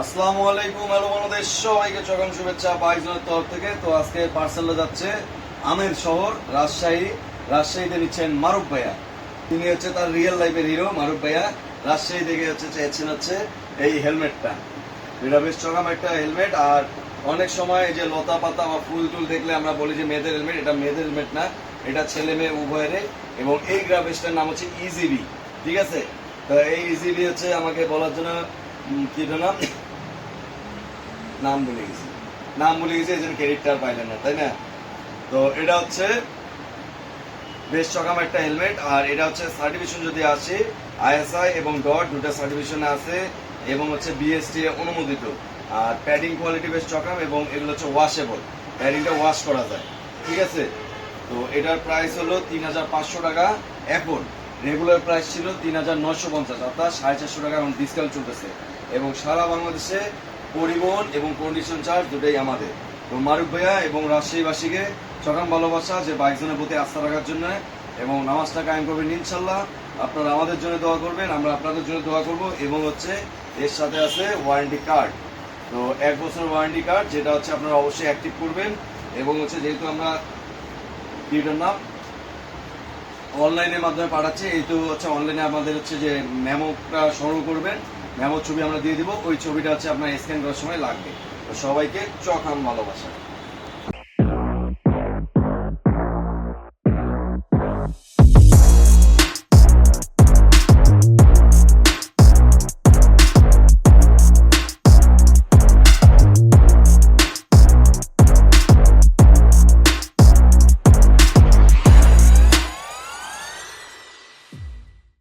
আসসালামু আলাইকুম, হ্যালো বাংলাদেশ, সবাইকে চকাম শুভেচ্ছা বাইজনের তরফ থেকে। তো আজকে পার্সেলটা যাচ্ছে আমের শহর, রাজশাহী। রাজশাহীতে নিচ্ছেন মারুফ ভাইয়া। তিনি হচ্ছে তার রিয়েল লাইফের হিরো মারুফ ভাইয়া। রাজশাহী থেকে হচ্ছে চেয়েছেন হচ্ছে এই হেলমেটটা এটা বেশ চকাম একটা হেলমেট আর অনেক সময় যে লতা পাতা বা ফুল টুল দেখলে আমরা বলি যে মেয়েদের হেলমেট এটা মেয়েদের হেলমেট না, এটা ছেলে মেয়ে উভয়ের এবং এই গ্রাফিক্সটার নাম হচ্ছে ইজিবি ঠিক আছে? তো এই ইজিবি হচ্ছে আমাকে বলার জন্য কি নাম? ভুলে গেছি। নাম ভুলে গেছি এই ক্রেডিটটা পাইলেন না, তাই না? তো এটা হচ্ছে বেশ একটা হেলমেট আর এটা হচ্ছে সার্টিফিকেশন যদি আসে আইএসআই এবং ডট সার্টিফিকেশনে আছে, এবং হচ্ছে বিএসটি অনুমোদিত। আর প্যাডিং কোয়ালিটি বেশ চকাম এবং এগুলো হচ্ছে ওয়াশেবল প্যাডিংটা ওয়াশ করা যায়। ঠিক আছে? তো এটার প্রাইস হলো তিন হাজার পাঁচশো টাকা এখন রেগুলার প্রাইস ছিল তিন হাজার নশো পঞ্চাশ, অর্থাৎ সাড়ে চারশো টাকা এখন ডিসকাউন্ট চলতেছে। এবং সারা বাংলাদেশে পরিবহন এবং কন্ডিশন চার্জ দুটোই আমাদের। তো মারুক ভাইয়া এবং রাজশাহীবাসীকে চকাম ভালোবাসা যে বাইকজনের প্রতি আস্থা রাখার জন্য এবং নামাজটা কায়েম করবেন ইনশাল্লাহ আপনারা আমাদের জন্য দোয়া করবেন, আমরা আপনাদের জন্য দোয়া করব এবং হচ্ছে এর সাথে আছে ওয়ারেন্টি কার্ড তো এক বছর ওয়ারেন্টি কার্ড যেটা হচ্ছে আপনারা অবশ্যই অ্যাক্টিভ করবেন এবং হচ্ছে যেহেতু আমরা কিটার নাম? অনলাইনের মাধ্যমে পাঠাচ্ছে এই তো হচ্ছে অনলাইনে আমাদের হচ্ছে যে ম্যামোটা সংগ্রহ করবেন ম্যামোর ছবি আমরা দিয়ে দিব, ওই ছবিটা হচ্ছে আপনার স্ক্যান করার সময় লাগবে। সবাইকে চখাম ভালোবাসা।